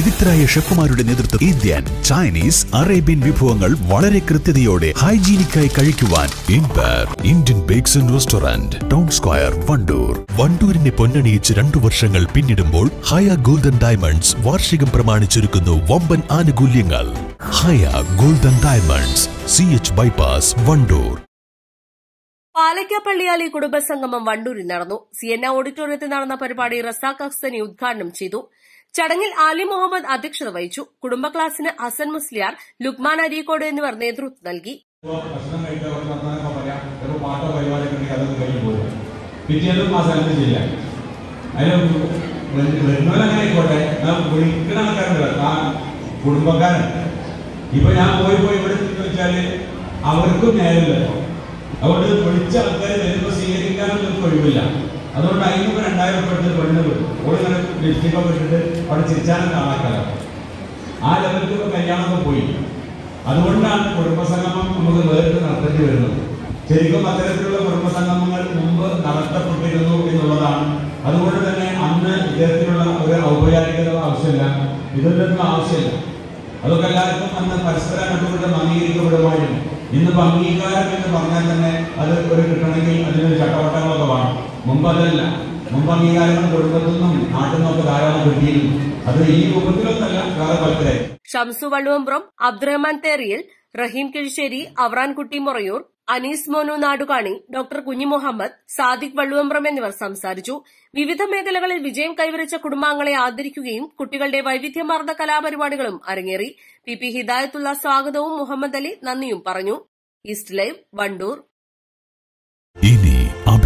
വിദഗ്ധരായ ഷെഫുമാരുടെ നേതൃത്വം Indian Chinese Arabian വിഭവങ്ങൾ വളരെ കൃത്യതയോടെ ഹൈജീനിക്കായി കഴിക്കുവാൻ Indian bakes and restaurant town square Wandoor. വണ്ടൂരിനെ പൊന്നണിയിച്ച് രണ്ടു വർഷങ്ങൾ പിന്നിടുമ്പോൾ ഹയ ഗോൾഡൻ ഡയമണ്ട്സ് വാർഷികം പ്രമാണിച്ചൊരുക്കുന്നു വമ്പൻ ആനുകൂല്യങ്ങൾ. Haya Golden Diamonds C H bypass Wandoor. പാലക്കാപ്പള്ളിയാലി കുടുംബസംഗമം വണ്ടൂരിൽ നടന്നു. സി എൻ ഓഡിറ്റോറിയത്തിൽ നടന്ന പരിപാടി റസാഖ് അഹ്സനി ഉദ്ഘാടനം ചെയ്തു. ചടങ്ങിൽ ആലി മുഹമ്മദ് അധ്യക്ഷത വഹിച്ചു. കുടുംബ ക്ലാസിന് ഹസൻ മുസ്ലിയാർ ലുക്മാൻ അരീക്കോട് എന്നിവർ നേതൃത്വം നൽകി. ഇപ്പൊ ഞാൻ പോയി പോയി ഇവിടെ വെച്ചാൽ അവർക്കും നേരമില്ല അതുകൊണ്ട് വിളിച്ച ആൾക്കാർ വരുമ്പോ സ്വീകരിക്കാനൊന്നും ഒഴിവില്ല. അതുകൊണ്ട് അതിനൊക്കെ രണ്ടായിരം ഉറുപ്പ എടുത്ത് പെണ്ണ് വിടും ഓളിങ്ങനെ അവിടെ ചിരിച്ചാലും കാണാക്കാലോ. ആ ലെവലിൽ കല്യാണം പോയി. അതുകൊണ്ടാണ് കുടുംബസംഗമം നമുക്ക് വേറിട്ട് നടത്തേണ്ടി വരുന്നത്. ശരിക്കും അത്തരത്തിലുള്ള കുടുംബസംഗമങ്ങൾ മുമ്പ് നടത്തപ്പെട്ടിരുന്നു എന്നുള്ളതാണ്. അതുകൊണ്ട് തന്നെ അന്ന് ഇത്തരത്തിലുള്ള ഒരു ഔപചാരികത ആവശ്യമില്ല. ഇതിന്റെ ഒന്നും ആവശ്യമില്ല. അതൊക്കെ എല്ലാവർക്കും അന്ന് പരസ്പരം കണ്ടുകൊണ്ട് അംഗീകരിക്കപ്പെടുമായിരുന്നു. ഇന്ന് അംഗീകാരം എന്ന് പറഞ്ഞാൽ തന്നെ അത് ഒരു കിട്ടണമെങ്കിൽ അതിനൊരു ചട്ടവട്ടങ്ങളൊക്കെ വേണം. മുമ്പ് അതല്ല മുമ്പ് അംഗീകാരങ്ങൾ കുടുംബത്തിൽ നിന്നും നാട്ടിൽ നിന്നൊക്കെ ധാരാളം കിട്ടിയിരുന്നു. അത് ഈ രൂപത്തിലൊന്നല്ല വേറെ പത്രേ ഷംസു വള്ളുവമ്പ്രം അബ്ദുറഹ്മാൻ തേറിയിൽ റഹീം കിഴിശ്ശേരി അവറാൻകുട്ടി മൊറയൂർ അനീസ് മോനു നാടുകാണി ഡോക്ടർ കുഞ്ഞി മുഹമ്മദ് സാദിഖ് വള്ളുവമ്പ്രം എന്നിവർ സംസാരിച്ചു. വിവിധ മേഖലകളിൽ വിജയം കൈവരിച്ച കുടുംബാംഗങ്ങളെ ആദരിക്കുകയും കുട്ടികളുടെ വൈവിധ്യമാർന്ന കലാപരിപാടികളും അരങ്ങേറി. പി പി ഹിദായത്തുള്ള സ്വാഗതവും മുഹമ്മദ് അലി നന്ദിയും പറഞ്ഞു. East Live Wandoor. ഇനി